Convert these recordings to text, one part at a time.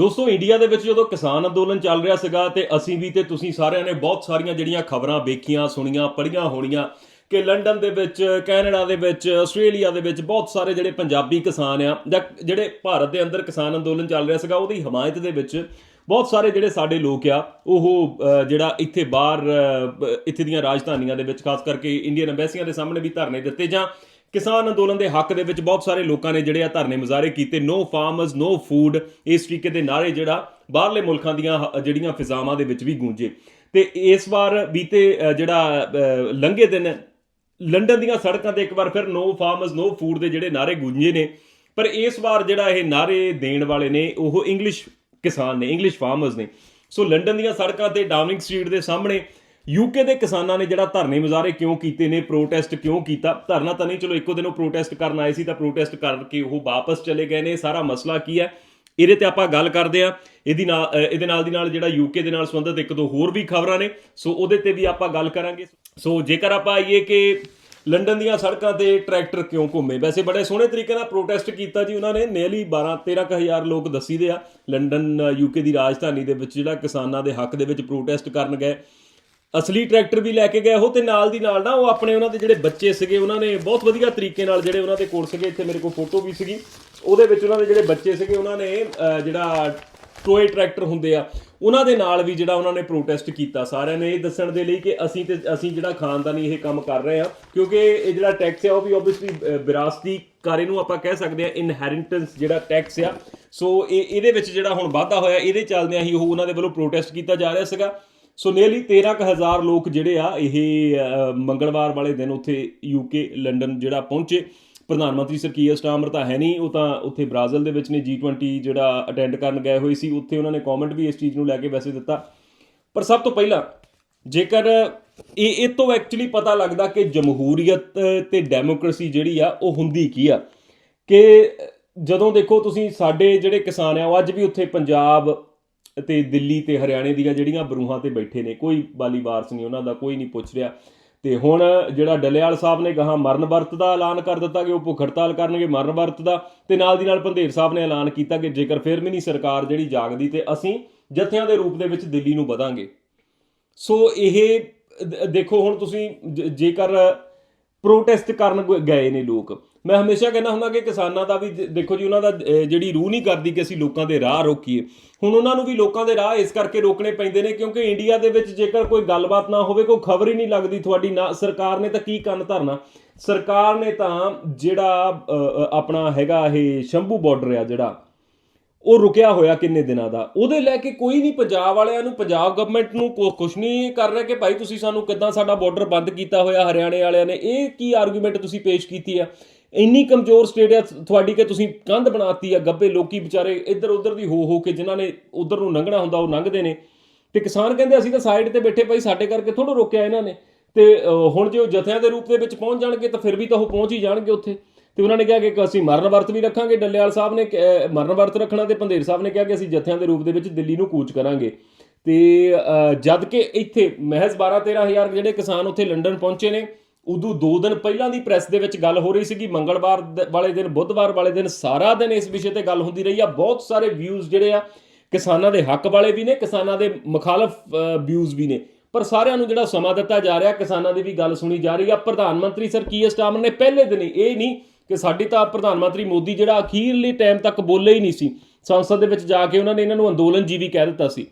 ਦੋਸਤੋ, ਇੰਡੀਆ ਦੇ ਵਿੱਚ ਜਦੋਂ ਕਿਸਾਨ ਅੰਦੋਲਨ ਚੱਲ ਰਿਹਾ ਸੀਗਾ ਤੇ ਅਸੀਂ ਵੀ ਤੇ ਤੁਸੀਂ ਸਾਰਿਆਂ ਨੇ ਬਹੁਤ ਸਾਰੀਆਂ ਜਿਹੜੀਆਂ ਖਬਰਾਂ ਵੇਖੀਆਂ, ਸੁਣੀਆਂ, ਪੜ੍ਹੀਆਂ ਹੋਣੀਆਂ ਕਿ ਲੰਡਨ ਦੇ ਵਿੱਚ, ਕੈਨੇਡਾ ਦੇ ਵਿੱਚ, ਆਸਟ੍ਰੇਲੀਆ ਦੇ ਵਿੱਚ ਬਹੁਤ ਸਾਰੇ ਜਿਹੜੇ ਪੰਜਾਬੀ ਕਿਸਾਨ ਆ ਜਾਂ ਜਿਹੜੇ ਭਾਰਤ ਦੇ ਅੰਦਰ ਕਿਸਾਨ ਅੰਦੋਲਨ ਚੱਲ ਰਿਹਾ ਸੀਗਾ, ਉਹਦੀ ਹਮਾਇਤ ਦੇ ਵਿੱਚ ਬਹੁਤ ਸਾਰੇ ਜਿਹੜੇ ਸਾਡੇ ਲੋਕ ਆ, ਉਹ ਜਿਹੜਾ ਇੱਥੇ ਬਾਹਰ ਇੱਥੇ ਦੀਆਂ ਰਾਜਧਾਨੀਆਂ ਦੇ ਵਿੱਚ, ਖਾਸ ਕਰਕੇ ਇੰਡੀਅਨ ਐਮਬੈਸੀਆਂ ਦੇ ਸਾਹਮਣੇ ਵੀ ਧਰਨੇ ਦਿੱਤੇ ਜਾਂ ਕਿਸਾਨ ਅੰਦੋਲਨ ਦੇ ਹੱਕ ਦੇ ਵਿੱਚ ਬਹੁਤ ਸਾਰੇ ਲੋਕਾਂ ਨੇ ਜਿਹੜੇ ਆ ਧਰਨੇ ਮੁਜ਼ਾਹਰੇ ਕੀਤੇ। ਨੋ ਫਾਰਮਰਸ ਨੋ ਫੂਡ ਇਸ ਤਰੀਕੇ ਦੇ ਨਾਰੇ ਜਿਹੜਾ ਬਾਹਰਲੇ ਮੁਲਕਾਂ ਦੀਆਂ ਹ- ਜਿਹੜੀਆਂ ਫਿਜ਼ਾਵਾਂ ਦੇ ਵਿੱਚ ਵੀ ਗੂੰਜੇ। ਤੇ ਇਸ ਵਾਰ ਬੀਤੇ ਜਿਹੜਾ ਲੰਘੇ ਦਿਨ ਲੰਡਨ ਦੀਆਂ ਸੜਕਾਂ ਤੇ ਇੱਕ ਵਾਰ ਫਿਰ ਨੋ ਫਾਰਮਰਸ ਨੋ ਫੂਡ ਦੇ ਜਿਹੜੇ ਨਾਰੇ ਗੂੰਜੇ ਨੇ। ਪਰ ਇਸ ਵਾਰ ਜਿਹੜਾ ਇਹ ਨਾਰੇ ਦੇਣ ਵਾਲੇ ਨੇ, ਉਹ ਇੰਗਲਿਸ਼ ਕਿਸਾਨ ਨੇ ਇੰਗਲਿਸ਼ ਫਾਰਮਰਸ ਨੇ। ਸੋ ਲੰਡਨ ਦੀਆਂ ਸੜਕਾਂ ਤੇ ਡਾਊਨਿੰਗ ਸਟਰੀਟ ਦੇ ਸਾਹਮਣੇ ਯੂਕੇ ਦੇ ਕਿਸਾਨਾਂ ਨੇ ਜਿਹੜਾ ਧਰਨੇ ਮੁਜ਼ਾਹਰੇ ਕਿਉਂ ਕੀਤੇ ਨੇ ਪ੍ਰੋਟੈਸਟ ਕਿਉਂ ਕੀਤਾ? ਧਰਨਾ ਤਾਂ ਨਹੀਂ, ਚਲੋ ਇੱਕੋ ਦਿਨ ਉਹ ਪ੍ਰੋਟੈਸਟ ਕਰਨ ਆਏ ਸੀ ਤਾਂ ਪ੍ਰੋਟੈਸਟ ਕਰਕੇ ਉਹ ਵਾਪਸ ਚਲੇ ਗਏ ਨੇ। ਸਾਰਾ ਮਸਲਾ ਕੀ ਹੈ? ਇਹਦੇ ਤੇ ਆਪਾਂ ਗੱਲ ਕਰਦੇ ਆ ਇਹਦੀ ਨਾਲ ਇਹਦੇ ਨਾਲ ਦੀ ਨਾਲ ਜਿਹੜਾ ਯੂਕੇ ਦੇ ਨਾਲ ਸੰਬੰਧਿਤ ਇੱਕ ਦੋ ਹੋਰ ਵੀ ਖਬਰਾਂ ਨੇ। ਸੋ ਉਹਦੇ ਤੇ ਵੀ ਆਪਾਂ ਗੱਲ ਕਰਾਂਗੇ। ਸੋ ਜੇਕਰ ਆਪਾਂ ਆਈਏ ਕਿ ਲੰਡਨ ਦੀਆਂ ਸੜਕਾਂ ਤੇ ਟਰੈਕਟਰ ਕਿਉਂ ਘੁੰਮੇ? ਵੈਸੇ ਬੜੇ ਸੋਹਣੇ ਤਰੀਕੇ ਨਾਲ ਪ੍ਰੋਟੈਸਟ ਕੀਤਾ ਜੀ ਉਹਨਾਂ ਨੇ। ਨੇਲੀ 12 13000 ਲੋਕ ਦੱਸੀਦੇ ਆ। ਲੰਡਨ ਯੂਕੇ ਦੀ ਰਾਜਧਾਨੀ ਦੇ ਵਿੱਚ ਜਿਹੜਾ ਕਿਸਾਨਾਂ ਦੇ ਹੱਕ ਦੇ ਵਿੱਚ ਪ੍ਰੋਟੈਸਟ ਕਰਨ ਗਏ। ਅਸਲੀ ਟਰੈਕਟਰ ਵੀ ਲੈ ਕੇ ਗਏ ਉਹ ਤੇ ਨਾਲ ਦੀ ਨਾਲ ਨਾ ਉਹ ਆਪਣੇ ਉਹਨਾਂ ਦੇ ਜਿਹੜੇ ਬੱਚੇ ਸੀਗੇ, ਉਹਨਾਂ ਨੇ ਬਹੁਤ ਵਧੀਆ ਤਰੀਕੇ ਨਾਲ ਜਿਹੜੇ ਉਹਨਾਂ ਦੇ ਕੋਲ ਸੀਗੇ, ਇੱਥੇ ਮੇਰੇ ਕੋਲ ਫੋਟੋ ਵੀ ਸੀਗੀ। ਉਹਦੇ ਵਿੱਚ ਉਹਨਾਂ ਦੇ ਜਿਹੜੇ ਬੱਚੇ ਸੀਗੇ, ਉਹਨਾਂ ਨੇ ਜਿਹੜਾ ਟੋਏ ਟਰੈਕਟਰ ਹੁੰਦੇ ਆ, ਉਹਨਾਂ ਦੇ ਨਾਲ ਵੀ ਜਿਹੜਾ ਉਹਨਾਂ ਨੇ ਪ੍ਰੋਟੈਸਟ ਕੀਤਾ। ਸਾਰਿਆਂ ਨੇ ਇਹ ਦੱਸਣ ਦੇ ਲਈ ਕਿ ਅਸੀਂ ਤੇ, ਅਸੀਂ ਜਿਹੜਾ ਖਾਨਦਾਨੀ ਇਹ ਕੰਮ ਕਰ ਰਹੇ ਆ ਕਿਉਂਕਿ ਇਹ ਜਿਹੜਾ ਟੈਕਸ ਆ, ਉਹ ਵੀ ਆਬਵੀਅਸਲੀ ਵਿਰਾਸਤੀ ਕਾਰੇ ਨੂੰ ਆਪਾਂ ਕਹਿ ਸਕਦੇ ਆ ਇਨਹੈਰਿਟੈਂਸ ਜਿਹੜਾ ਟੈਕਸ ਆ। ਸੋ ਇਹ, ਇਹਦੇ ਵਿੱਚ ਜਿਹੜਾ ਹੁਣ ਵਾਧਾ ਹੋਇਆ, ਇਹਦੇ ਚੱਲਦਿਆਂ ਹੀ ਉਹ ਉਹਨਾਂ ਦੇ ਵੱਲੋਂ ਪ੍ਰੋਟੈਸਟ ਕੀਤਾ ਜਾ ਰਿਹਾ ਸੀਗਾ। ਸੋ ਨੀਅਰਲੀ 13000 ਲੋਕ ਜਿਹੜੇ ਆ, ਇਹ ਮੰਗਲਵਾਰ ਵਾਲੇ ਦਿਨ ਉੱਥੇ ਯੂਕੇ ਲੰਡਨ ਜਿਹੜਾ ਪਹੁੰਚੇ। ਪ੍ਰਧਾਨ ਮੰਤਰੀ ਸਰ ਕੀਅਰ ਸਟਾਰਮਰ ਤਾਂ ਹੈ ਨਹੀਂ, ਉਹ ਤਾਂ ਉੱਥੇ ਬ੍ਰਾਜ਼ਿਲ ਦੇ ਵਿੱਚ ਨੇ G20 ਜਿਹੜਾ ਅਟੈਂਡ ਕਰਨ ਗਏ ਹੋਏ ਸੀ, ਉੱਥੇ ਉਹਨਾਂ ਨੇ ਕਮੈਂਟ ਵੀ ਇਸ ਚੀਜ਼ ਨੂੰ ਲੈ ਕੇ ਵੈਸੇ ਦਿੱਤਾ। ਪਰ ਸਭ ਤੋਂ ਪਹਿਲਾਂ, ਜੇਕਰ ਇਹ ਇਹ ਤੋਂ ਐਕਚੁਅਲੀ ਪਤਾ ਲੱਗਦਾ ਕਿ ਜਮਹੂਰੀਅਤ ਤੇ ਡੈਮੋਕ੍ਰੇਸੀ ਜਿਹੜੀ ਆ, ਉਹ ਹੁੰਦੀ ਕੀ ਆ, ਕਿ ਜਦੋਂ ਦੇਖੋ ਤੁਸੀਂ ਸਾਡੇ ਜਿਹੜੇ ਕਿਸਾਨ ਆ, ਉਹ ਅੱਜ ਵੀ ਉੱਥੇ ਪੰਜਾਬ ਤੇ ਦਿੱਲੀ ਤੇ ਹਰਿਆਣੇ ਦੀਆਂ ਜਿਹੜੀਆਂ ਬਰੂਹਾਂ ਤੇ ਬੈਠੇ ਨੇ, ਕੋਈ ਬਾਲੀ ਵਾਰਸ ਨਹੀਂ ਉਹਨਾਂ ਦਾ, ਕੋਈ ਨਹੀਂ ਪੁੱਛ ਰਿਹਾ। ਤੇ ਹੁਣ ਜਿਹੜਾ ਡੱਲੇਵਾਲ ਸਾਹਿਬ ਨੇ ਕਹਾ, ਮਰਨ ਵਰਤ ਦਾ ਐਲਾਨ ਕਰ ਦਿੱਤਾ ਕਿ ਉਹ ਭੁੱਖ ਹੜਤਾਲ ਕਰਨਗੇ ਮਰਨ ਵਰਤ ਦਾ, ਤੇ ਨਾਲ ਦੀ ਨਾਲ ਪੰਧੇਰ ਸਾਹਿਬ ਨੇ ਐਲਾਨ ਕੀਤਾ ਕਿ ਜੇਕਰ ਫਿਰ ਵੀ ਨਹੀਂ ਸਰਕਾਰ ਜਿਹੜੀ ਜਾਗਦੀ ਤੇ ਅਸੀਂ ਜਥਿਆਂ ਦੇ ਰੂਪ ਦੇ ਵਿੱਚ ਦਿੱਲੀ ਨੂੰ ਵਧਾਂਗੇ। ਸੋ ਇਹ ਦੇਖੋ ਹੁਣ ਤੁਸੀਂ ਜ- ਜੇਕਰ ਪ੍ਰੋਟੈਸਟ ਕਰਨ ਗਏ ਨੇ ਲੋਕ ਮੈਂ ਹਮੇਸ਼ਾ ਕਹਿੰਦਾ ਹੁੰਦਾ ਕਿ ਕਿਸਾਨਾਂ ਦਾ ਵੀ ਦੇਖੋ ਜੀ, ਉਹਨਾਂ ਦਾ ਜਿਹੜੀ ਰੂਹ ਨਹੀਂ ਕਰਦੀ ਕਿ ਅਸੀਂ ਲੋਕਾਂ ਦੇ ਰਾਹ ਰੋਕੀਏ। ਹੁਣ ਉਹਨਾਂ ਨੂੰ ਵੀ ਲੋਕਾਂ ਦੇ ਰਾਹ ਇਸ ਕਰਕੇ ਰੋਕਣੇ ਪੈਂਦੇ ਨੇ ਕਿਉਂਕਿ ਇੰਡੀਆ ਦੇ ਵਿੱਚ ਜੇਕਰ ਕੋਈ ਗੱਲਬਾਤ ਨਾ ਹੋਵੇ, ਕੋਈ ਖਬਰ ਹੀ ਨਹੀਂ ਲੱਗਦੀ ਤੁਹਾਡੀ, ਨਾ ਸਰਕਾਰ ਨੇ ਤਾਂ ਕੀ ਕੰਨ ਧਰਨਾ? ਸਰਕਾਰ ਨੇ ਤਾਂ ਜਿਹੜਾ ਆਪਣਾ ਹੈਗਾ ਇਹ ਸ਼ੰਭੂ ਬਾਰਡਰ ਆ ਜਿਹੜਾ, ਉਹ ਰੁਕਿਆ ਹੋਇਆ ਕਿੰਨੇ ਦਿਨਾਂ ਦਾ? ਉਹਦੇ ਲੈ ਕੇ ਕੋਈ ਨਹੀਂ ਪੰਜਾਬ ਵਾਲਿਆਂ ਨੂੰ, ਪੰਜਾਬ ਗਵਰਨਮੈਂਟ ਨੂੰ ਕੁ- ਕੁਛ ਨਹੀਂ ਕਰ ਰਿਹਾ ਕਿ ਭਾਈ ਤੁਸੀਂ ਸਾਨੂੰ ਕਿੱਦਾਂ ਸਾਡਾ ਬਾਰਡਰ ਬੰਦ ਕੀਤਾ ਹੋਇਆ ਹਰਿਆਣੇ ਵਾਲਿਆਂ ਨੇ? ਇਹ ਕੀ ਆਰਗੂਮੈਂਟ ਤੁਸੀਂ ਪੇਸ਼ ਕੀਤੀ ਆ? ਇੰਨੀ ਕਮਜ਼ੋਰ ਸਟੇਟ ਆ ਤੁਹਾਡੀ ਕਿ ਤੁਸੀਂ ਕੰਧ ਬਣਾਤੀ ਆ ਗੱਬੇ ਲੋਕੀ ਵਿਚਾਰੇ ਇੱਧਰ ਉੱਧਰ ਦੀ ਹੋ ਹੋ ਕੇ ਜਿਨ੍ਹਾਂ ਨੇ ਉੱਧਰ ਨੂੰ ਲੰਘਣਾ ਹੁੰਦਾ ਉਹ ਲੰਘਦੇ ਨੇ। ਤੇ ਕਿਸਾਨ ਕਹਿੰਦੇ ਅਸੀਂ ਤਾਂ ਸਾਈਡ ਤੇ ਬੈਠੇ ਭਾਈ ਸਾਡੇ ਕਰਕੇ ਥੋੜਾ ਰੋਕਿਆ ਇਹਨਾਂ ਨੇ। ਤੇ ਹੁਣ ਜੇ ਉਹ ਜਥਿਆਂ ਦੇ ਰੂਪ ਦੇ ਵਿੱਚ ਪਹੁੰਚ ਜਾਣਗੇ ਤਾਂ ਫਿਰ ਵੀ ਤਾਂ ਉਹ ਪਹੁੰਚ ਹੀ ਜਾਣਗੇ ਉੱਥੇ। ਤੇ ਉਹਨਾਂ ਨੇ ਕਿਹਾ ਕਿ ਅਸੀਂ ਮਰਨ ਵਰਤ ਵੀ ਰੱਖਾਂਗੇ ਡੱਲੇਵਾਲ ਸਾਹਿਬ ਨੇ ਕਿ- ਮਰਨ ਵਰਤ ਰੱਖਣਾ ਤੇ ਪੰਧੇਰ ਸਾਹਿਬ ਨੇ ਕਿਹਾ ਕਿ ਅਸੀਂ ਜਥਿਆਂ ਦੇ ਰੂਪ ਦੇ ਵਿੱਚ ਦਿੱਲੀ ਨੂੰ ਕੂਚ ਕਰਾਂਗੇ। ਤੇ ਅਹ, ਜਦ ਕਿ ਇੱਥੇ ਮਹਿਜ਼ 12 13000 ਜਿਹੜੇ ਕਿਸਾਨ ਉੱਥੇ ਲੰਡਨ ਪਹੁੰਚੇ ਨੇ ਉਦੋਂ 2 ਦਿਨ ਪਹਿਲਾਂ ਦੀ ਪ੍ਰੈਸ ਦੇ ਵਿੱਚ ਗੱਲ ਹੋ ਰਹੀ ਸੀਗੀ, ਮੰਗਲਵਾਰ ਵਾਲੇ ਦਿਨ, ਬੁੱਧਵਾਰ ਵਾਲੇ ਦਿਨ ਸਾਰਾ ਦਿਨ ਇਸ ਵਿਸ਼ੇ ਤੇ ਗੱਲ ਹੁੰਦੀ ਰਹੀ ਆ। ਬਹੁਤ ਸਾਰੇ ਵਿਊਜ਼ ਜਿਹੜੇ ਆ, ਕਿਸਾਨਾਂ ਦੇ ਹੱਕ ਵਾਲੇ ਵੀ ਨੇ, ਕਿਸਾਨਾਂ ਦੇ ਮੁਖਾਲਫ ਵਿਊਜ਼ ਵੀ ਨੇ। ਪਰ ਸਾਰਿਆਂ ਨੂੰ ਜਿਹੜਾ ਸਮਾਂ ਦਿੱਤਾ ਜਾ ਰਿਹਾ, ਕਿਸਾਨਾਂ ਦੀ ਵੀ ਗੱਲ ਸੁਣੀ ਜਾ ਰਹੀ ਆ। ਪ੍ਰਧਾਨ ਮੰਤਰੀ ਸਰ ਕੀਅਰ ਸਟਾਰਮਰ ਨੇ? ਪਹਿਲੇ ਦਿਨ ਇਹ ਨਹੀਂ ਕਿ ਸਾਡੀ ਤਾਂ ਪ੍ਰਧਾਨ ਮੰਤਰੀ ਮੋਦੀ ਜਿਹੜਾ ਅਖੀਰਲੀ ਟਾਈਮ ਤੱਕ ਬੋਲੇ ਹੀ ਨਹੀਂ ਸੀ। ਸੰਸਦ ਦੇ ਵਿੱਚ ਜਾ ਕੇ ਉਹਨਾਂ ਨੇ ਇਹਨਾਂ ਨੂੰ ਅੰਦੋਲਨ ਜੀਵੀ ਕਹਿ ਦਿੱਤਾ ਸੀ।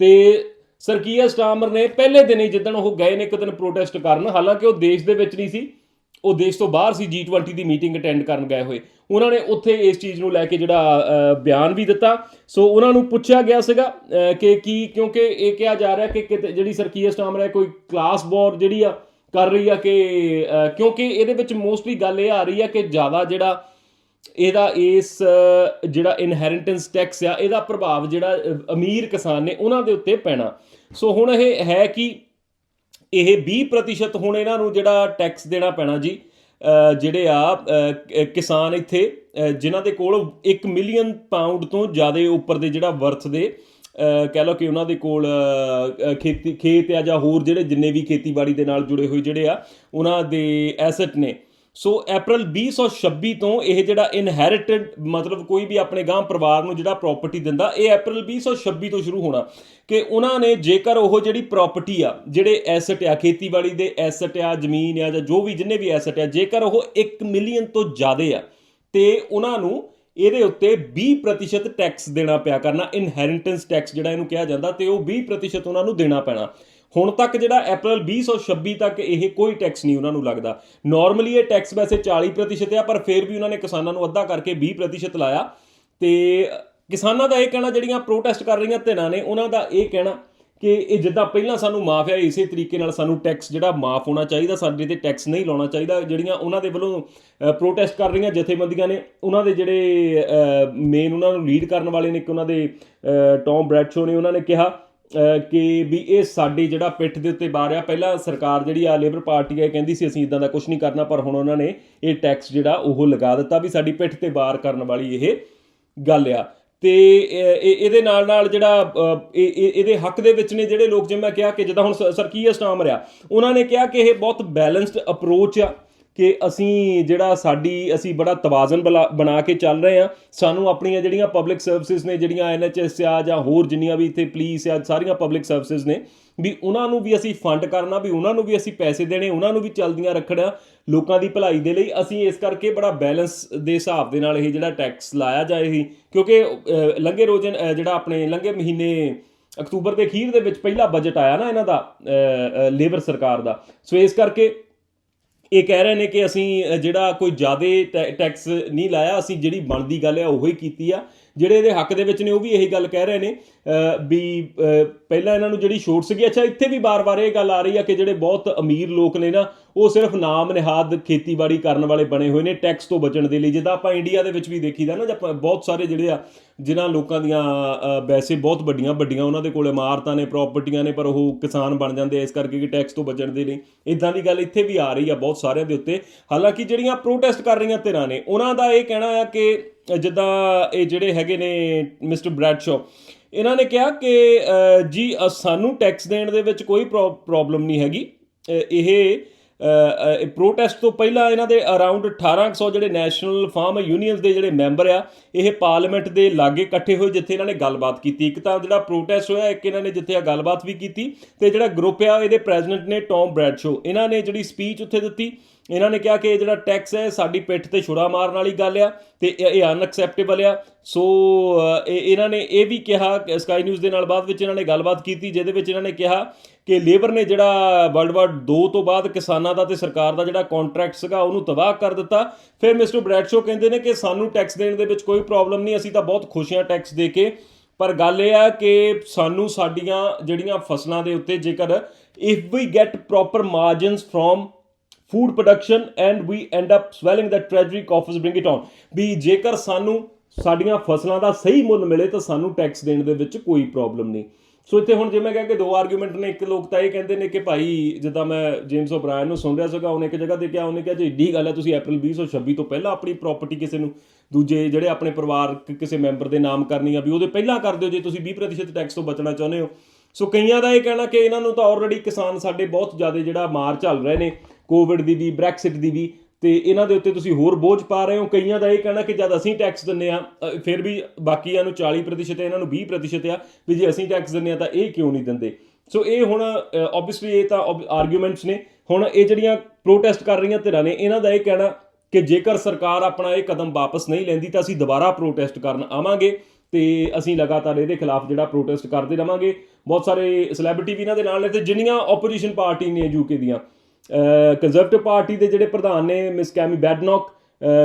ਤੇ ਸਰ ਸਟਾਮਰ ਨੇ ਪਹਿਲੇ ਦਿਨ ਹੀ ਜਿੱਦਣ ਉਹ ਗਏ ਨੇ ਇੱਕ ਦਿਨ ਪ੍ਰੋਟੈਸਟ ਕਰਨ, ਹਾਲਾਂਕਿ ਉਹ ਦੇਸ਼ ਦੇ ਵਿੱਚ ਨਹੀਂ ਸੀ, ਉਹ ਦੇਸ਼ ਤੋਂ ਬਾਹਰ ਸੀ G20 ਦੀ ਮੀਟਿੰਗ ਅਟੈਂਡ ਕਰਨ ਗਏ ਹੋਏ। ਉਹਨਾਂ ਨੇ ਉੱਥੇ ਇਸ ਚੀਜ਼ ਨੂੰ ਲੈ ਕੇ ਜਿਹੜਾ ਬਿਆਨ ਵੀ ਦਿੱਤਾ। ਸੋ ਉਹਨਾਂ ਨੂੰ ਪੁੱਛਿਆ ਗਿਆ ਸੀਗਾ ਕਿ ਕੀ, ਕਿਉਂਕਿ ਇਹ ਕਿਹਾ ਜਾ ਰਿਹਾ ਕਿ ਕਿਤੇ, ਜਿਹੜੀ ਸਰਕੀਅਰ ਸਟਾਮਰ ਹੈ ਕੋਈ ਕਲਾਸ ਵਾਰ ਜਿਹੜੀ ਆ ਕਰ ਰਹੀ ਆ ਕਿ ਕਿਉਂਕਿ ਇਹਦੇ ਵਿੱਚ ਮੋਸਟਲੀ ਗੱਲ ਇਹ ਆ ਰਹੀ ਆ ਕਿ ਜ਼ਿਆਦਾ ਜਿਹੜਾ ਇਹਦਾ ਇਸ ਜਿਹੜਾ ਇਨਹੈਰਿਟੈਂਸ ਟੈਕਸ ਆ ਇਹਦਾ ਪ੍ਰਭਾਵ ਜਿਹੜਾ ਅਮੀਰ ਕਿਸਾਨ ਨੇ ਉਹਨਾਂ ਦੇ ਉੱਤੇ ਪੈਣਾ। ਸੋ ਹੁਣ ਇਹ ਹੈ ਕਿ ਇਹ 20% ਹੁਣ ਇਹਨਾਂ ਨੂੰ ਜਿਹੜਾ ਟੈਕਸ ਦੇਣਾ ਪੈਣਾ ਜੀ ਜਿਹੜੇ ਆ ਕਿਸਾਨ ਇੱਥੇ ਅ, ਜਿਨ੍ਹਾਂ ਦੇ ਕੋਲ 1 ਮਿਲੀਅਨ ਪਾਉਂਡ ਤੋਂ ਜ਼ਿਆਦਾ ਉੱਪਰ ਦੇ ਜਿਹੜਾ ਵਰਥ ਦੇ ਕਹਿ ਲਓ ਕਿ ਉਹਨਾਂ ਦੇ ਕੋਲ ਖੇਤੀ ਖੇਤ ਆ ਜਾਂ ਹੋਰ ਜਿਹੜੇ ਜਿੰਨੇ ਵੀ ਖੇਤੀਬਾੜੀ ਦੇ ਨਾਲ ਜੁੜੇ ਹੋਏ ਜਿਹੜੇ ਆ ਉਹਨਾਂ ਦੇ ਐਸੈਟ ਨੇ। ਸੋ April 2026 ਤੋਂ ਇਹ ਜਿਹੜਾ ਇਨਹੈਰਿਟਡ ਮਤਲਬ ਕੋਈ ਵੀ ਆਪਣੇ ਗਾਂ ਪਰਿਵਾਰ ਨੂੰ ਜਿਹੜਾ ਪ੍ਰਾਪਰਟੀ ਦਿੰਦਾ, ਇਹ April 2026 ਤੋਂ ਸ਼ੁਰੂ ਹੋਣਾ ਕਿ ਉਹਨਾਂ ਨੇ ਜੇਕਰ ਉਹ ਜਿਹੜੀ ਪ੍ਰਾਪਰਟੀ ਆ, ਜਿਹੜੇ ਐਸਟ ਆ, ਖੇਤੀਬਾੜੀ ਦੇ ਐਸਟ ਆ, ਜ਼ਮੀਨ ਆ ਜਾਂ ਜੋ ਵੀ ਜਿੰਨੇ ਵੀ ਐਸਟ ਆ, ਜੇਕਰ ਉਹ 1 ਮਿਲੀਅਨ ਤੋਂ ਜ਼ਿਆਦਾ ਆ, ਤੇ ਉਹਨਾਂ ਨੂੰ ਇਹਦੇ ਉੱਤੇ 20% ਟੈਕਸ ਦੇਣਾ ਪਿਆ ਕਰਨਾ ਇਨਹੈਰਿਟੈਂਸ ਟੈਕਸ ਜਿਹੜਾ ਇਹਨੂੰ ਕਿਹਾ ਜਾਂਦਾ, ਤੇ ਉਹ 20% ਉਹਨਾਂ ਨੂੰ ਦੇਣਾ ਪੈਣਾ। ਹੁਣ ਤੱਕ ਜਿਹੜਾ April 2026 ਤੱਕ ਇਹ ਕੋਈ ਟੈਕਸ ਨਹੀਂ ਉਹਨਾਂ ਨੂੰ ਲੱਗਦਾ। ਨਾਰਮਲੀ ਇਹ ਟੈਕਸ ਵੈਸੇ 40% ਆ ਪਰ ਫਿਰ ਵੀ ਉਹਨਾਂ ਨੇ ਕਿਸਾਨਾਂ ਨੂੰ ਅੱਧਾ ਕਰਕੇ 20% ਲਾਇਆ। ਤੇ ਕਿਸਾਨਾਂ ਦਾ ਇਹ ਕਹਿਣਾ ਜਿਹੜੀਆਂ ਪ੍ਰੋਟੈਸਟ ਕਰ ਰਹੀਆਂ ਧਿਰਾਂ ਨੇ ਉਹਨਾਂ ਦਾ ਇਹ ਕਹਿਣਾ ਕਿ ਇਹ ਜਿੱਦਾਂ ਪਹਿਲਾਂ ਸਾਨੂੰ ਮਾਫ ਹੈ ਇਸੇ ਤਰੀਕੇ ਨਾਲ ਸਾਨੂੰ ਟੈਕਸ ਜਿਹੜਾ ਮਾਫ ਹੋਣਾ ਚਾਹੀਦਾ ਸਾਡੇ ਤੇ ਟੈਕਸ ਨਹੀਂ ਲਾਉਣਾ ਚਾਹੀਦਾ। ਜਿਹੜੀਆਂ ਉਹਨਾਂ ਦੇ ਵੱਲੋਂ ਪ੍ਰੋਟੈਸਟ ਕਰ ਰਹੀਆਂ ਜਥੇਬੰਦੀਆਂ ਨੇ ਉਹਨਾਂ ਦੇ ਜਿਹੜੇ ਮੇਨ ਉਹਨਾਂ ਨੂੰ ਲੀਡ ਕਰਨ ਵਾਲੇ ਨੇ ਕਿ ਉਹਨਾਂ ਦੇ ਅ, ਟੌਮ ਬ੍ਰੈਡਸ਼ੋ ਨੇ ਉਹਨਾਂ ਨੇ ਕਿਹਾ ਕਿ ਵੀ ਇਹ ਸਾਡੀ ਜਿਹੜਾ ਪਿੱਠ ਦੇ ਉੱਤੇ ਬਾਰ ਆ ਪਹਿਲਾਂ ਸਰਕਾਰ ਜਿਹੜੀ ਆ ਲੇਬਰ ਪਾਰਟੀ ਆ, ਇਹ ਕਹਿੰਦੀ ਸੀ ਅਸੀਂ ਇਦਾਂ ਦਾ ਕੁਝ ਨਹੀਂ ਕਰਨਾ, ਪਰ ਹੁਣ ਉਹਨਾਂ ਨੇ ਇਹ ਟੈਕਸ ਜਿਹੜਾ ਉਹ ਲਗਾ ਦਿੱਤਾ ਵੀ ਸਾਡੀ ਪਿੱਠ ਤੇ ਬਾਰ ਕਰਨ ਵਾਲੀ ਇਹ ਗੱਲ ਆ। ਤੇ ਇਹ- ਇਹਦੇ ਨਾਲ ਨਾਲ ਜਿਹੜਾ ਇਹ- ਇਹਦੇ ਹੱਕ ਦੇ ਵਿੱਚ ਨੇ ਜਿਹੜੇ ਲੋਕ, ਜਿਵੇਂ ਮੈਂ ਕਿਹਾ ਕਿ ਜਿੱਦਾਂ ਹੁਣ ਸ- ਸਰਕੀਅਸ ਨਾਮ ਰਿਆ ਉਹਨਾਂ ਨੇ ਕਿਹਾ ਕਿ ਇਹ ਬਹੁਤ ਬੈਲੈਂਸਡ ਅਪਰੋਚ ਆ। ਕਿ ਅਸੀਂ ਜਿਹੜਾ ਸਾਡੀ, ਅਸੀਂ ਬੜਾ ਤਵਾਜ਼ਨ ਬਲਾ- ਬਣਾ ਕੇ ਚੱਲ ਰਹੇ ਆ ਸਾਨੂੰ ਆਪਣੀਆਂ ਜਿਹੜੀਆਂ ਪਬਲਿਕ ਸਰਵਿਸਿਜ਼ ਨੇ, ਜਿਹੜੀਆਂ ਐਨਐਚਐਸ ਆ ਜਾਂ ਹੋਰ ਜਿੰਨੀਆਂ ਵੀ ਇੱਥੇ ਪੁਲਿਸ ਆ, ਸਾਰੀਆਂ ਪਬਲਿਕ ਸਰਵਿਸਿਜ਼ ਨੇ, ਵੀ ਉਹਨਾਂ ਨੂੰ ਵੀ ਅਸੀਂ ਫੰਡ ਕਰਨਾ, ਵੀ ਉਹਨਾਂ ਨੂੰ ਵੀ ਅਸੀਂ ਪੈਸੇ ਦੇਣੇ, ਉਹਨਾਂ ਨੂੰ ਵੀ ਚੱਲਦੀਆਂ ਰੱਖਣਾ, ਲੋਕਾਂ ਦੀ ਭਲਾਈ ਦੇ ਲਈ ਅਸੀਂ ਇਸ ਕਰਕੇ ਬੜਾ ਬੈਲੈਂਸ ਦੇ ਹਿਸਾਬ ਦੇ ਨਾਲ ਇਹ ਜਿਹੜਾ ਟੈਕਸ ਲਾਇਆ ਜਾਏ ਸੀ ਕਿਉਂਕਿ ਲੰਘੇ ਰੋਜ਼ਨ ਜਿਹੜਾ ਆਪਣੇ ਲੰਘੇ ਮਹੀਨੇ ਅਕਤੂਬਰ ਦੇ ਅਖੀਰ ਦੇ ਵਿੱਚ ਪਹਿਲਾ ਬਜਟ ਆਇਆ ਨਾ ਇਹਨਾਂ ਦਾ ਲੇਬਰ ਸਰਕਾਰ ਦਾ। ਸੋ ਇਸ ਕਰਕੇ ਇਹ ਕਹਿ ਰਹੇ ਨੇ ਕਿ ਅਸੀਂ ਜਿਹੜਾ ਕੋਈ ਜ਼ਿਆਦਾ ਟੈ- ਟੈਕਸ ਨਹੀਂ ਲਾਇਆ, ਅਸੀਂ ਜਿਹੜੀ ਬਣਦੀ ਗੱਲ ਹੈ, ਉਹੀ ਕੀਤੀ ਆ। ਜਿਹੜੇ ਇਹਦੇ ਹੱਕ ਦੇ ਵਿੱਚ ਨੇ, ਉਹ ਵੀ ਇਹੀ ਗੱਲ ਕਹਿ ਰਹੇ ਨੇ। ਵੀ ਪਹਿਲਾਂ ਇਹਨਾਂ ਨੂੰ ਜਿਹੜੀ ਛੋਟ ਸੀਗੀ, ਅੱਛਾ, ਇੱਥੇ ਵੀ ਬਾਰ-ਬਾਰ ਇਹ ਗੱਲ ਆ ਰਹੀ ਆ ਕਿ ਜਿਹੜੇ ਬਹੁਤ ਅਮੀਰ ਲੋਕ ਨੇ ਨਾ, ਉਹ ਸਿਰਫ ਨਾਮ ਨਿਹਾਦ ਖੇਤੀਬਾੜੀ ਕਰਨ ਵਾਲੇ ਬਣੇ ਹੋਏ ਨੇ, ਟੈਕਸ ਤੋਂ ਬਚਣ ਦੇ ਲਈ। ਜਿੱਦਾਂ ਆਪਾਂ ਇੰਡੀਆ ਦੇ ਵਿੱਚ ਵੀ ਦੇਖੀਦਾ ਨਾ, ਜਾਂ ਬਹੁਤ ਸਾਰੇ ਜਿਹੜੇ ਆ, ਜਿਨ੍ਹਾਂ ਲੋਕਾਂ ਦੀਆਂ ਵੈਸੇ ਬਹੁਤ ਵੱਡੀਆਂ ਵੱਡੀਆਂ ਉਹਨਾਂ ਦੇ ਕੋਲ ਇਮਾਰਤਾਂ ਨੇ, ਪ੍ਰਾਪਰਟੀਆਂ ਨੇ, ਪਰ ਉਹ ਕਿਸਾਨ ਬਣ ਜਾਂਦੇ ਇਸ ਕਰਕੇ ਕਿ ਟੈਕਸ ਤੋਂ ਬਚਣ ਦੇ ਲਈ। ਇਦਾਂ ਦੀ ਗੱਲ ਇੱਥੇ ਵੀ ਆ ਰਹੀ ਆ ਬਹੁਤ ਸਾਰਿਆਂ ਦੇ ਉੱਤੇ। ਹਾਲਾਂਕਿ ਜਿਹੜੀਆਂ ਪ੍ਰੋਟੈਸਟ ਕਰ ਰਹੀਆਂ ਧਿਰਾਂ ਨੇ, ਉਹਨਾਂ ਦਾ ਇਹ ਕਹਿਣਾ ਆ ਕਿ ਜਿੱਦਾਂ ਇਹ ਜਿਹੜੇ ਹੈਗੇ ਨੇ ਮਿਸਟਰ ਬ੍ਰੈਡਸ਼ੋ ਇਹਨਾਂ ਨੇ ਕਿਹਾ ਕਿ ਜੀ ਸਾਨੂੰ ਟੈਕਸ ਦੇਣ ਦੇ ਵਿੱਚ ਕੋਈ ਪ੍ਰੋਬਲਮ ਨਹੀਂ ਹੈਗੀ। ਇਹ ਪ੍ਰੋਟੈਸਟ ਤੋਂ ਪਹਿਲਾਂ ਇਹਨਾਂ ਦੇ ਅਰਾਊਂਡ 1800 ਜਿਹੜੇ ਨੈਸ਼ਨਲ ਫਾਰਮ ਯੂਨੀਅਨਸ ਦੇ ਜਿਹੜੇ ਮੈਂਬਰ ਆ, ਇਹ ਪਾਰਲੀਮੈਂਟ ਦੇ ਲਾਗੇ ਇਕੱਠੇ ਹੋਏ ਜਿੱਥੇ ਇਹਨਾਂ ਨੇ ਗੱਲਬਾਤ ਕੀਤੀ। ਇੱਕ ਤਾਂ ਜਿਹੜਾ ਪ੍ਰੋਟੈਸਟ ਹੋਇਆ, ਇੱਕ ਇਹਨਾਂ ਨੇ ਜਿੱਥੇ ਆ ਗੱਲਬਾਤ ਵੀ ਕੀਤੀ, ਤੇ ਜਿਹੜਾ ਗਰੁੱਪ ਆ, ਇਹਦੇ ਪ੍ਰੈਜ਼ੀਡੈਂਟ ਨੇ ਟੌਮ ਬ੍ਰੈਡਸ਼ੋ ਇਹਨਾਂ ਨੇ ਜਿਹੜੀ ਸਪੀਚ ਉੱਥੇ ਦਿੱਤੀ ਇਹਨਾਂ ਨੇ ਕਿਹਾ ਕਿ ਇਹ ਜਿਹੜਾ ਟੈਕਸ ਹੈ, ਸਾਡੀ ਪਿੱਠ ਤੇ ਛੁਰਾ ਮਾਰਨ ਵਾਲੀ ਗੱਲ ਆ ਤੇ ਇਹ ਅਨਐਕਸੈਪਟੇਬਲ ਆ। ਸੋ ਇਹ, ਇਹਨਾਂ ਨੇ ਇਹ ਵੀ ਕਿਹਾ ਸਕਾਈ ਨਿਊਜ਼ ਦੇ ਨਾਲ ਬਾਅਦ ਵਿੱਚ ਇਹਨਾਂ ਨੇ ਗੱਲਬਾਤ ਕੀਤੀ, ਜਿਹਦੇ ਵਿੱਚ ਇਹਨਾਂ ਨੇ ਕਿਹਾ ਕਿ ਲੇਬਰ ਨੇ ਜਿਹੜਾ ਵਰਲਡ ਵਾਰ 2 ਤੋਂ ਬਾਅਦ ਕਿਸਾਨਾਂ ਦਾ ਤੇ ਸਰਕਾਰ ਦਾ ਜਿਹੜਾ ਕੰਟਰੈਕਟ ਸੀਗਾ, ਉਹਨੂੰ ਤਬਾਹ ਕਰ ਦਿੱਤਾ। ਫਿਰ ਮਿਸਟਰ ਬ੍ਰੈਡਸ਼ੋ ਕਹਿੰਦੇ ਨੇ ਕਿ ਸਾਨੂੰ ਟੈਕਸ ਦੇਣ ਦੇ ਵਿੱਚ ਕੋਈ ਪ੍ਰੋਬਲਮ ਨਹੀਂ, ਅਸੀਂ ਤਾਂ ਬਹੁਤ ਖੁਸ਼ ਹਾਂ ਟੈਕਸ ਦੇ ਕੇ। ਪਰ ਗੱਲ ਇਹ ਆ ਕਿ ਸਾਨੂੰ ਸਾਡੀਆਂ ਜਿਹੜੀਆਂ ਫਸਲਾਂ ਦੇ ਉੱਤੇ ਜੇਕਰ if we get proper margins from food production and we end up swelling that treasury coffers bring it on we ਜੇਕਰ ਸਾਨੂੰ ਸਾਡੀਆਂ ਫਸਲਾਂ ਦਾ ਸਹੀ ਮੁੱਲ ਮਿਲੇ ਤਾਂ ਸਾਨੂੰ ਟੈਕਸ ਦੇਣ ਦੇ ਵਿੱਚ ਕੋਈ ਪ੍ਰੋਬਲਮ ਨਹੀਂ। ਸੋ ਇੱਥੇ ਹੁਣ ਜਿਵੇਂ ਕਿਹਾ ਕਿ ਦੋ ਆਰਗੂਮੈਂਟ ਨੇ, ਇੱਕ ਲੋਕ ਤਾਂ ਇਹ ਕਹਿੰਦੇ ਨੇ ਕਿ ਭਾਈ ਜਿੱਦਾਂ ਮੈਂ ਜੇਮਸ ਓਬਰਾਇਨ ਨੂੰ ਸੁਣ ਰਿਹਾ ਸੀਗਾ, ਉਹਨੇ ਇੱਕ ਜਗ੍ਹਾ ਤੇ ਕਿਹਾ ਉਹਨੇ ਕਿਹਾ, ਜੇ ਏਡੀ ਗੱਲ ਹੈ, ਤੁਸੀਂ April 2026 ਤੋਂ ਪਹਿਲਾਂ ਆਪਣੀ ਪ੍ਰਾਪਰਟੀ ਕਿਸੇ ਨੂੰ, ਦੂਜੇ ਜਿਹੜੇ ਆਪਣੇ ਪਰਿਵਾਰ ਕਿਸੇ ਮੈਂਬਰ ਦੇ ਨਾਮ ਕਰਨੀ ਆ, ਵੀ ਉਹਦੇ ਪਹਿਲਾਂ ਕਰ ਦਿਓ, ਜੇ ਤੁਸੀਂ 20% ਟੈਕਸ ਤੋਂ ਬਚਣਾ ਚਾਹੁੰਦੇ ਹੋ। ਸੋ ਕਈਆਂ ਦਾ ਇਹ ਕਹਿਣਾ ਕਿ ਇਹਨਾਂ ਨੂੰ ਤਾਂ ਆਲਰੇਡੀ ਕਿਸਾਨ ਸਾਡੇ ਬਹੁਤ ਜ਼ਿਆਦਾ ਜਿਹੜਾ ਮਾਰ ਚੱਲ ਰਹੇ ਨੇ। ਕੋਵਿਡ ਦੀ ਵੀ ਬ੍ਰੈਕਸਿਟ ਦੀ ਵੀ, ਤੇ ਇਹਨਾਂ ਦੇ ਉੱਤੇ ਤੁਸੀਂ ਹੋਰ ਬੋਝ ਪਾ ਰਹੇ ਹੋ। ਕਈਆਂ ਦਾ ਇਹ ਕਹਿਣਾ ਕਿ ਜਦ ਅਸੀਂ ਟੈਕਸ ਦਿੰਨੇ ਆ ਫਿਰ ਵੀ ਬਾਕੀਆਂ ਨੂੰ 40% ਹੈ, ਇਹਨਾਂ ਨੂੰ 20% ਆ, ਵੀ ਜੇ ਅਸੀਂ ਟੈਕਸ ਦਿੰਨੇ ਆ ਤਾਂ ਇਹ ਕਿਉਂ ਨਹੀਂ ਦਿੰਦੇ? ਸੋ ਇਹ ਹੁਣ ਆਬਵੀਅਸਲੀ ਇਹ ਤਾਂ ਆਰਗੂਮੈਂਟਸ ਨੇ। ਹੁਣ ਇਹ ਜਿਹੜੀਆਂ ਪ੍ਰੋਟੈਸਟ ਕਰ ਰਹੀਆਂ ਧਿਰਾਂ ਨੇ, ਇਹਨਾਂ ਦਾ ਇਹ ਕਹਿਣਾ ਕਿ ਜੇਕਰ ਸਰਕਾਰ ਆਪਣਾ ਇਹ ਕਦਮ ਵਾਪਸ ਨਹੀਂ ਲੈਂਦੀ ਤਾਂ ਅਸੀਂ ਦੁਬਾਰਾ ਪ੍ਰੋਟੈਸਟ ਕਰਨ ਆਵਾਂਗੇ ਤੇ ਅਸੀਂ ਲਗਾਤਾਰ ਇਹਦੇ ਖਿਲਾਫ ਜਿਹੜਾ ਪ੍ਰੋਟੈਸਟ ਕਰਦੇ ਰਵਾਂਗੇ। ਬਹੁਤ ਸਾਰੇ ਸੈਲੈਬ੍ਰਿਟੀ ਵੀ ਇਹਨਾਂ ਦੇ ਨਾਲ ਨੇ ਤੇ ਜਿੰਨੀਆਂ ਆਪੋਜੀਸ਼ਨ ਪਾਰਟੀ ਨੇ ਯੂਕੇ ਦੀਆਂ। ਕੰਜ਼ਰਵੇਟਿਵ ਪਾਰਟੀ ਦੇ ਜਿਹੜੇ ਪ੍ਰਧਾਨ ਨੇ ਮਿਸ ਕੈਮੀ ਬੈਡਨੌਕ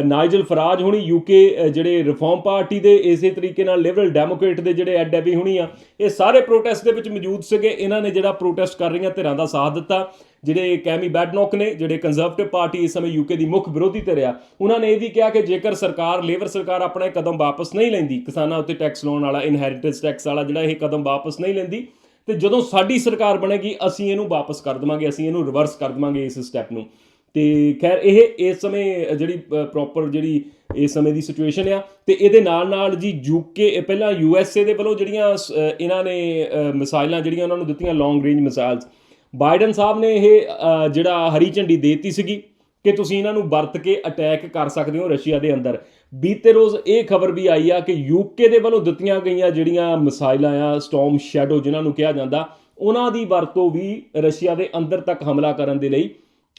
ਨਾਈਜਲ ਫਰਾਜ ਹੁਣੀ ਯੂਕੇ ਜਿਹੜੇ ਰਿਫਾਰਮ ਪਾਰਟੀ ਦੇ ਇਸੇ ਤਰੀਕੇ ਨਾਲ ਲਿਬਰਲ ਡੈਮੋਕ੍ਰੇਟ ਦੇ ਜਿਹੜੇ ਐਡ ਡੈਬੀ ਹੁਣੀ ਆ, ਇਹ ਸਾਰੇ ਪ੍ਰੋਟੈਸਟ ਦੇ ਵਿੱਚ ਮੌਜੂਦ ਸੀਗੇ। ਇਹਨਾਂ ਨੇ ਜਿਹੜਾ ਪ੍ਰੋਟੈਸਟ ਕਰ ਰਹੀਆਂ ਧਿਰਾਂ ਦਾ ਸਾਥ ਦਿੱਤਾ। ਜਿਹੜੇ ਕੈਮੀ ਬੈਡਨੌਕ ਨੇ, ਜਿਹੜੇ ਕੰਜ਼ਰਵੇਟਿਵ ਪਾਰਟੀ ਇਸ ਸਮੇਂ ਯੂਕੇ ਦੀ ਮੁੱਖ ਵਿਰੋਧੀ ਧਿਰ ਆ, ਉਹਨਾਂ ਨੇ ਇਹ ਵੀ ਕਿਹਾ ਕਿ ਜੇਕਰ ਸਰਕਾਰ ਲੇਬਰ ਸਰਕਾਰ ਆਪਣਾ ਇਹ ਕਦਮ ਵਾਪਸ ਨਹੀਂ ਲੈਂਦੀ, ਕਿਸਾਨਾਂ ਉੱਤੇ ਟੈਕਸ ਲਾਉਣ ਵਾਲਾ ਇਨਹੈਰੀਟੈਂਸ ਟੈਕਸ ਵਾਲਾ ਜਿਹੜਾ ਇਹ ਕਦਮ ਵਾਪਸ ਨਹੀਂ ਲੈਂਦੀ ਤੇ ਜਦੋਂ ਸਾਡੀ ਸਰਕਾਰ ਬਣੇਗੀ, ਅਸੀਂ ਇਹਨੂੰ ਵਾਪਸ ਕਰ ਦੇਵਾਂਗੇ, ਅਸੀਂ ਇਹਨੂੰ ਰਿਵਰਸ ਕਰ ਦੇਵਾਂਗੇ ਇਸ ਸਟੈਪ ਨੂੰ। ਤੇ ਖੈਰ, ਇਹ, ਇਸ ਸਮੇਂ, ਜਿਹੜੀ ਪ੍ਰੋਪਰ ਜਿਹੜੀ ਇਸ ਸਮੇਂ ਦੀ ਸਿਚੁਏਸ਼ਨ ਆ, ਤੇ ਇਹਦੇ ਨਾਲ ਨਾਲ ਜੀ ਯੂਕੇ ਪਹਿਲਾਂ ਯੂਐਸਏ ਦੇ ਵੱਲੋਂ ਜਿਹੜੀਆਂ ਸ- ਇਹਨਾਂ ਨੇ ਮਿਸਾਈਲਾਂ ਜਿਹੜੀਆਂ ਉਹਨਾਂ ਨੂੰ ਦਿੱਤੀਆਂ ਲੌਂਗ ਰੇਂਜ ਮਿਸਾਈਲਸ ਬਾਈਡਨ ਸਾਹਿਬ ਨੇ ਇਹ ਜਿਹੜਾ ਹਰੀ ਝੰਡੀ ਦੇਤੀ ਸੀਗੀ ਕਿ ਤੁਸੀਂ ਇਹਨਾਂ ਨੂੰ ਵਰਤ ਕੇ ਅਟੈਕ ਕਰ ਸਕਦੇ ਹੋ ਰਸ਼ੀਆ ਦੇ ਅੰਦਰ। ਬੀਤੇ ਰੋਜ਼ ਇਹ ਖਬਰ ਵੀ ਆਈ ਆ ਕਿ ਯੂਕੇ ਦੇ ਵੱਲੋਂ ਦਿੱਤੀਆਂ ਗਈਆਂ ਜਿਹੜੀਆਂ ਮਿਸਾਈਲਾਂ ਆ, ਸਟਾਰਮ ਸ਼ੈਡੋ ਜਿਨ੍ਹਾਂ ਨੂੰ ਕਿਹਾ ਜਾਂਦਾ, ਉਹਨਾਂ ਦੀ ਵਰਤੋਂ ਵੀ ਰਸ਼ੀਆ ਦੇ ਅੰਦਰ ਤੱਕ ਹਮਲਾ ਕਰਨ ਦੇ ਲਈ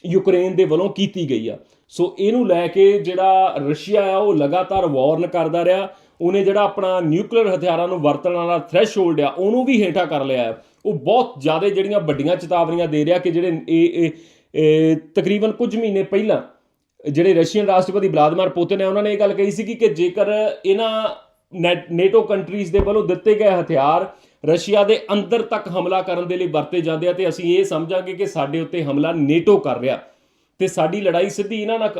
ਯੂਕਰੇਨ ਦੇ ਵੱਲੋਂ ਕੀਤੀ ਗਈ ਆ ਸੋ ਇਹਨੂੰ ਲੈ ਕੇ ਜਿਹੜਾ ਰਸ਼ੀਆ ਆ, ਉਹ ਲਗਾਤਾਰ ਵਾਰਨ ਕਰਦਾ ਰਿਹਾ ਉਹਨੇ ਜਿਹੜਾ ਆਪਣਾ ਨਿਊਕਲੀਅਰ ਹਥਿਆਰਾਂ ਨੂੰ ਵਰਤਣ ਵਾਲਾ ਥ੍ਰੈਸ਼ਹੋਲਡ ਆ, ਉਹਨੂੰ ਵੀ ਹੇਠਾਂ ਕਰ ਲਿਆ ਹੈ। ਉਹ ਬਹੁਤ ਜ਼ਿਆਦਾ ਜਿਹੜੀਆਂ ਵੱਡੀਆਂ ਚੇਤਾਵਨੀਆਂ ਦੇ ਰਿਹਾ ਕਿ ਜਿਹੜੇ ਇਹ ਤਕਰੀਬਨ ਕੁਝ ਮਹੀਨੇ ਪਹਿਲਾਂ ਜਿਹੜੇ ਰਸ਼ੀਅਨ ਰਾਸ਼ਟਰਪਤੀ ਵਲਾਦੀਮੀਰ ਪੁਤਿਨ ਨੇ, ਉਹਨਾਂ ਨੇ ਇਹ ਗੱਲ ਕਹੀ ਸੀ ਕਿ ਜੇਕਰ ਇਹਨਾਂ ਨੈ- ਨੇਟੋ ਕੰਟਰੀਜ਼ ਦੇ ਵੱਲੋਂ ਦਿੱਤੇ ਗਏ ਹਥਿਆਰ ਰਸ਼ੀਆ ਦੇ ਅੰਦਰ ਤੱਕ ਹਮਲਾ ਕਰਨ ਦੇ ਲਈ ਵਰਤੇ ਜਾਂਦੇ ਆ, ਤੇ ਅਸੀਂ ਇਹ ਸਮਝਾਂਗੇ ਕਿ ਸਾਡੇ ਉੱਤੇ ਹਮਲਾ ਨੇਟੋ ਕਰ ਰਿਹਾ। ਤੇ ਸਾਡੀ ਲੜਾਈ ਸਿੱਧੀ ਇਹਨਾਂ ਨਾਲ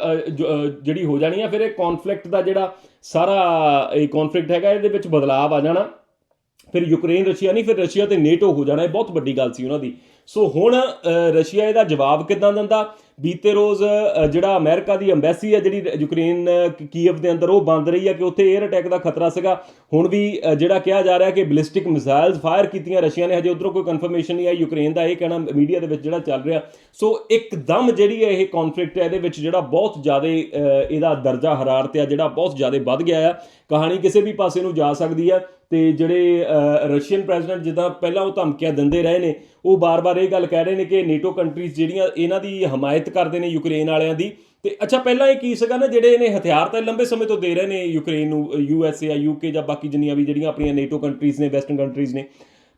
ਜਿਹੜੀ ਹੋ ਜਾਣੀ ਆ, ਫਿਰ ਇਹ ਕਨਫਲਿਕਟ ਦਾ ਜਿਹੜਾ ਸਾਰਾ ਇਹ ਕਨਫਲਿਕਟ ਹੈਗਾ, ਇਹਦੇ ਵਿੱਚ ਬਦਲਾਅ ਆ ਜਾਣਾ। ਫਿਰ ਯੂਕਰੇਨ, ਰਸ਼ੀਆ ਨਹੀਂ, ਫਿਰ ਰਸ਼ੀਆ ਤੇ ਨੇਟੋ ਹੋ ਜਾਣਾ, ਇਹ ਬਹੁਤ ਵੱਡੀ ਗੱਲ ਸੀ ਉਹਨਾਂ ਦੀ। ਸੋ ਹੁਣ ਰਸ਼ੀਆ ਇਹਦਾ ਜਵਾਬ ਕਿੱਦਾਂ ਦਿੰਦਾ? ਬੀਤੇ ਰੋਜ਼ ਜਿਹੜਾ ਅਮਰੀਕਾ ਦੀ ਐਮਬੈਸੀ ਹੈ ਜਿਹੜੀ ਯੂਕਰੇਨ ਅ, ਕੀਵ ਦੇ ਅੰਦਰ ਉਹ ਬੰਦ ਰਹੀ ਹੈ ਕਿ ਉੱਥੇ 에ਅਰ ਅਟੈਕ ਦਾ ਖਤਰਾ ਸੀਗਾ। ਹੁਣ ਵੀ ਜਿਹੜਾ ਕਿਹਾ ਜਾ ਰਿਹਾ ਕਿ ਬਲਿਸਟਿਕ ਮਿਜ਼ਾਈਲਸ ਫਾਇਰ ਕੀਤੀਆਂ ਰਸ਼ੀਆ ਨੇ ਹਜੇ ਉਧਰੋਂ ਕੋਈ ਕਨਫਰਮੇਸ਼ਨ ਨਹੀਂ ਆਈ ਯੂਕਰੇਨ ਦਾ ਇਹ ਕਹਿਣਾ ਮੀਡੀਆ ਦੇ ਵਿੱਚ ਜਿਹੜਾ ਚੱਲ ਰਿਹਾ। ਸੋ ਇੱਕਦਮ ਜਿਹੜੀ ਹੈ ਇਹ ਕਨਫਲਿਕਟ ਹੈ ਇਹਦੇ ਵਿੱਚ ਜਿਹੜਾ ਬਹੁਤ ਜ਼ਿਆਦਾ ਇਹਦਾ ਦਰਜਾ ਹਰਾਰਤ ਆ ਜਿਹੜਾ ਬਹੁਤ ਜ਼ਿਆਦਾ ਵੱਧ ਗਿਆ ਆ। ਕਹਾਣੀ ਕਿਸੇ ਵੀ ਪਾਸੇ ਨੂੰ ਜਾ ਸਕਦੀ ਹੈ ਤੇ ਜਿਹੜੇ ਰਸ਼ੀਅਨ ਪ੍ਰੈਜ਼ੀਡੈਂਟ ਜਿੱਦਾਂ ਪਹਿਲਾਂ ਉਹ ਧਮਕੀਆਂ ਦਿੰਦੇ ਰਹੇ ਨੇ ਉਹ ਬਾਰ-ਬਾਰ ਇਹ ਗੱਲ ਕਹਿ ਰਹੇ ਨੇ ਕਿ ਨੇਟੋ ਕੰਟਰੀਜ਼ ਜਿਹੜੀਆਂ ਇਹਨਾਂ ਦੀ ਹਮਾਇਤ ਕਰਦੇ ਨੇ ਯੂਕਰੇਨ ਵਾਲਿਆਂ ਦੀ। ਤੇ ਅੱਛਾ, ਪਹਿਲਾਂ ਇਹ ਕੀ ਸੀਗਾ ਨਾ, ਜਿਹੜੇ ਇਹਨੇ ਹਥਿਆਰ ਤਾਂ ਲੰਬੇ ਸਮੇਂ ਤੋਂ ਦੇ ਰਹੇ ਨੇ ਯੂਕਰੇਨ ਨੂੰ, ਯੂ ਐਸ ਏ ਜਾਂ ਯੂਕੇ ਜਾਂ ਬਾਕੀ ਜਿੰਨੀਆਂ ਵੀ ਜਿਹੜੀਆਂ ਆਪਣੀਆਂ ਨੇਟੋ ਕੰਟਰੀਜ਼ ਨੇ, ਵੈਸਟਰਨ ਕੰਟਰੀਜ਼ ਨੇ।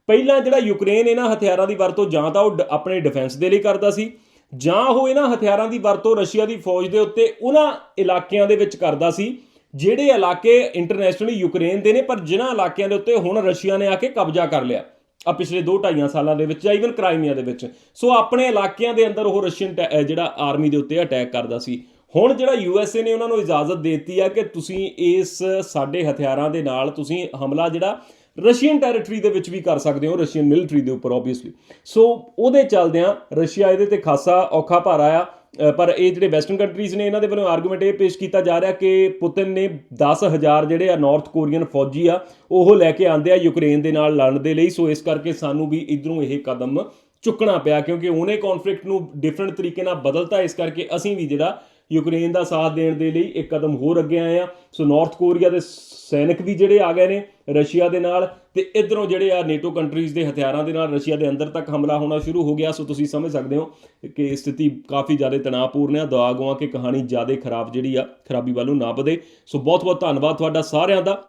ਪਹਿਲਾਂ ਜਿਹੜਾ ਯੂਕਰੇਨ ਇਹਨਾਂ ਹਥਿਆਰਾਂ ਦੀ ਵਰਤੋਂ ਜਾਂ ਤਾਂ ਉਹ ਡ- ਆਪਣੇ ਡਿਫੈਂਸ ਦੇ ਲਈ ਕਰਦਾ ਸੀ, ਜਾਂ ਉਹ ਇਹਨਾਂ ਹਥਿਆਰਾਂ ਦੀ ਵਰਤੋਂ ਰਸ਼ੀਆ ਦੀ ਫੌਜ ਦੇ ਉੱਤੇ ਉਹਨਾਂ ਇਲਾਕਿਆਂ ਦੇ ਵਿੱਚ ਕਰਦਾ ਸੀ, ਜਿਹੜੇ ਇਲਾਕੇ ਇੰਟਰਨੈਸ਼ਨਲੀ ਯੂਕਰੇਨ ਦੇ ਨੇ, ਪਰ ਜਿਨ੍ਹਾਂ ਇਲਾਕਿਆਂ ਦੇ ਉੱਤੇ ਹੁਣ ਰਸ਼ੀਆ ਨੇ ਆ ਕੇ ਕਬਜ਼ਾ ਕਰ ਲਿਆ। ਆ ਪਿਛਲੇ 2-2.5 ਸਾਲਾਂ ਦੇ ਵਿੱਚ ਜਾਂ ਇਵਨ ਕ੍ਰਾਈਮੀਆ ਦੇ ਵਿੱਚ। ਸੋ ਆਪਣੇ ਇਲਾਕਿਆਂ ਦੇ ਅੰਦਰ ਉਹ ਰਸ਼ੀਅਨ ਟੈ- ਜਿਹੜਾ ਆਰਮੀ ਦੇ ਉੱਤੇ ਅਟੈਕ ਕਰਦਾ ਸੀ। ਹੁਣ ਜਿਹੜਾ ਯੂਐਸਏ ਨੇ ਉਹਨਾਂ ਨੂੰ ਇਜਾਜ਼ਤ ਦੇ ਦਿੱਤੀ ਆ ਕਿ ਤੁਸੀਂ ਇਸ ਸਾਡੇ ਹਥਿਆਰਾਂ ਦੇ ਨਾਲ ਤੁਸੀਂ ਹਮਲਾ ਜਿਹੜਾ ਰਸ਼ੀਅਨ ਟੈਰੀਟਰੀ ਦੇ ਵਿੱਚ ਵੀ ਕਰ ਸਕਦੇ ਹੋ, ਰਸ਼ੀਅਨ ਮਿਲਟਰੀ ਦੇ ਉੱਪਰ ਆਬਵੀਅਸਲੀ ਸੋ ਉਹਦੇ ਚੱਲਦਿਆਂ ਰਸ਼ੀਆ ਇਹਦੇ ਤੇ ਖਾਸਾ ਔਖਾ ਭਾਰਾ ਆ ਪਰ ਇਹ ਜਿਹੜੇ ਵੈਸਟਰਨ ਕੰਟਰੀਜ਼ ਨੇ ਇਹਨਾਂ ਦੇ ਵੱਲੋਂ ਆਰਗੂਮੈਂਟ ਇਹ ਪੇਸ਼ ਕੀਤਾ ਜਾ ਰਿਹਾ ਕਿ ਪੁਤਿਨ ਨੇ 10000 ਜਿਹੜੇ ਆ ਨਾਰਥ ਕੋਰੀਅਨ ਫੌਜੀ ਆ, ਉਹ ਲੈ ਕੇ ਆਂਦੇ ਆ ਯੂਕਰੇਨ ਦੇ ਨਾਲ ਲੜਨ ਦੇ ਲਈ। ਸੋ ਇਸ ਕਰਕੇ ਸਾਨੂੰ ਵੀ ਇਧਰੋਂ ਇਹ ਕਦਮ ਚੁੱਕਣਾ ਪਿਆ, ਕਿਉਂਕਿ ਉਹਨੇ ਕਨਫਲਿਕਟ ਨੂੰ ਡਿਫਰੈਂਟ ਤਰੀਕੇ ਨਾਲ ਬਦਲਤਾ। ਇਸ ਕਰਕੇ ਅਸੀਂ ਵੀ ਜਿਹੜਾ ਯੂਕਰੇਨ ਦਾ ਸਾਥ ਦੇਣ ਦੇ ਲਈ ਇੱਕ ਕਦਮ ਹੋਰ ਅੱਗੇ ਆਏ ਆ ਸੋ ਨਾਰਥ ਕੋਰੀਆ ਦੇ ਸੈਨਿਕ ਵੀ ਜਿਹੜੇ ਆ ਗਏ ਨੇ ਰਸ਼ੀਆ ਦੇ ਨਾਲ ਤੇ ਇਧਰੋਂ ਜਿਹੜੇ ਆ ਨੇਟੋ ਕੰਟਰੀਜ਼ ਦੇ ਹਥਿਆਰਾਂ ਦੇ ਨਾਲ ਰਸ਼ੀਆ ਦੇ ਅੰਦਰ ਤੱਕ ਹਮਲਾ ਹੋਣਾ ਸ਼ੁਰੂ ਹੋ ਗਿਆ। ਸੋ ਤੁਸੀਂ ਸਮਝ ਸਕਦੇ ਹੋ ਕਿ ਸਥਿਤੀ ਕਾਫੀ ਜ਼ਿਆਦਾ ਤਣਾਅਪੂਰਨ ਹੈ ਦੁਆ ਗੋਆਂ ਕਿ ਕਹਾਣੀ ਜ਼ਿਆਦਾ ਖਰਾਬ ਜਿਹੜੀ ਆ, ਖਰਾਬੀ ਵੱਲੋਂ ਨਾ ਵਧੇ ਸੋ ਬਹੁਤ ਬਹੁਤ ਧੰਨਵਾਦ ਤੁਹਾਡਾ ਸਾਰਿਆਂ ਦਾ।